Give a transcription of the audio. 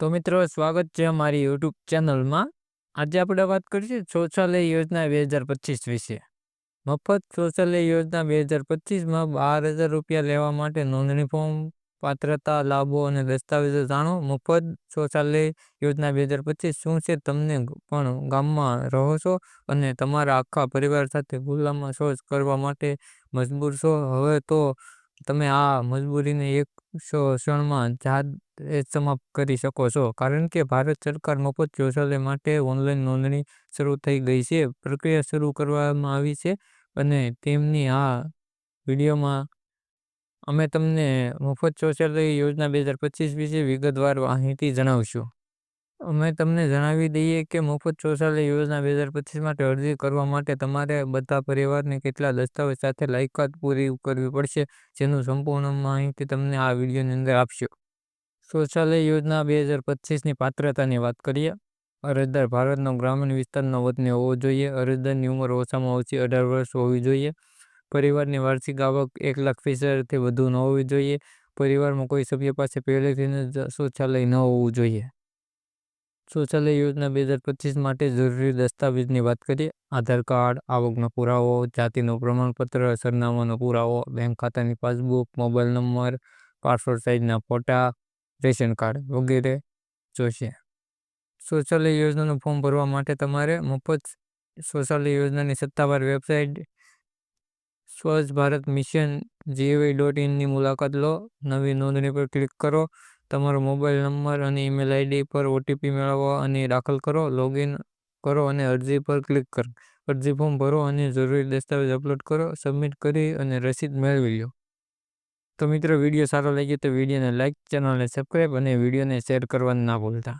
તો મિત્રો, સ્વાગત છે અમારી યુટ્યુબ ચેનલમાં. આજે આપણે વાત કરીશું શૌચાલય યોજના બે હજાર પચીસ વિશે. મફત શૌચાલય યોજના બે હજાર પચીસમાં બાર હજાર રૂપિયા લેવા માટે નોંધણી ફોર્મ, પાત્રતા, લાભો અને દસ્તાવેજો જાણો. મફત શૌચાલય યોજના બે હજાર પચીસ શું છે તમને પણ ગામમાં રહો છો અને તમારા આખા પરિવાર સાથે ખુલ્લામાં શૌચ કરવા માટે મજબૂર છો. હવે તો તમે આ મજબૂરીને એક ક્ષણમાં જાત સમાપ્ત કરી શકો છો. કારણ કે ભારત સરકાર મફત શૌચાલય માટે ઓનલાઈન નોંધણી શરૂ થઈ ગઈ છે. પ્રક્રિયા શરૂ કરવામાં આવી છે અને તેમની આ વિડીયોમાં અમે તમને મફત શૌચાલય યોજના બે હજાર પચીસ વિશે વિગતવાર માહિતી જણાવશું. અમે તમને જણાવી દઈએ કે મફત શૌચાલય યોજના બે હજાર પચીસ માટે અરજી કરવા માટે તમારે બધા પરિવારને કેટલા દસ્તાવેજ સાથે લાયકાત પૂરી કરવી પડશે જેનું સંપૂર્ણ માહિતી તમને આ વિડીયોની અંદર આપશો. શૌચાલય યોજના બે હજાર પચીસની પાત્રતાની વાત કરીએ. અરજદાર ભારતનો ગ્રામીણ વિસ્તારનો વતની હોવો જોઈએ. અરજદારની ઉંમર ઓછામાં ઓછી અઢાર વર્ષ હોવી જોઈએ. પરિવારની વાર્ષિક આવક એક લાખ વીસ હજારથી વધુ ન હોવી જોઈએ. પરિવારમાં કોઈ સભ્ય પાસે પહેલેથી જ શૌચાલય ન હોવું જોઈએ. શૌચાલય યોજના બે હજાર પચીસ માટે જરૂરી દસ્તાવેજની વાત કરીએ. આધાર કાર્ડ, આવકનો પુરાવો, જાતિનો પ્રમાણપત્ર, સરનામાનો પુરાવો, બેંક ખાતાની પાસબુક, મોબાઈલ નંબર પાસપોર્ટ સાઇઝના ફોટા, રેશન કાર્ડ વગેરે જોશે. શૌચાલય યોજનાનું ફોર્મ ભરવા માટે તમારે મફત શૌચાલય યોજનાની સત્તાવાર website, Swachh Bharat mission GOV dot ઇનની મુલાકાત લો. નવી નોંધણી પર ક્લિક કરો. તમારો મોબાઈલ નંબર અને ઈમેલ આઈડી પર ઓટીપી મેળવો અને દાખલ કરો, લોગિન કરો અને અરજી પર ક્લિક કરો. અરજી ફોર્મ ભરો અને જરૂરી દસ્તાવેજ અપલોડ કરો, સબમિટ કરી અને રસીદ મેળવી લો. તો મિત્રો, વીડિયો સારો લાગ્યો તો વિડીયોને લાઇક ચેનલને સબસ્ક્રાઈબ અને વિડીયોને શેર કરવાનું ના ભૂલતા.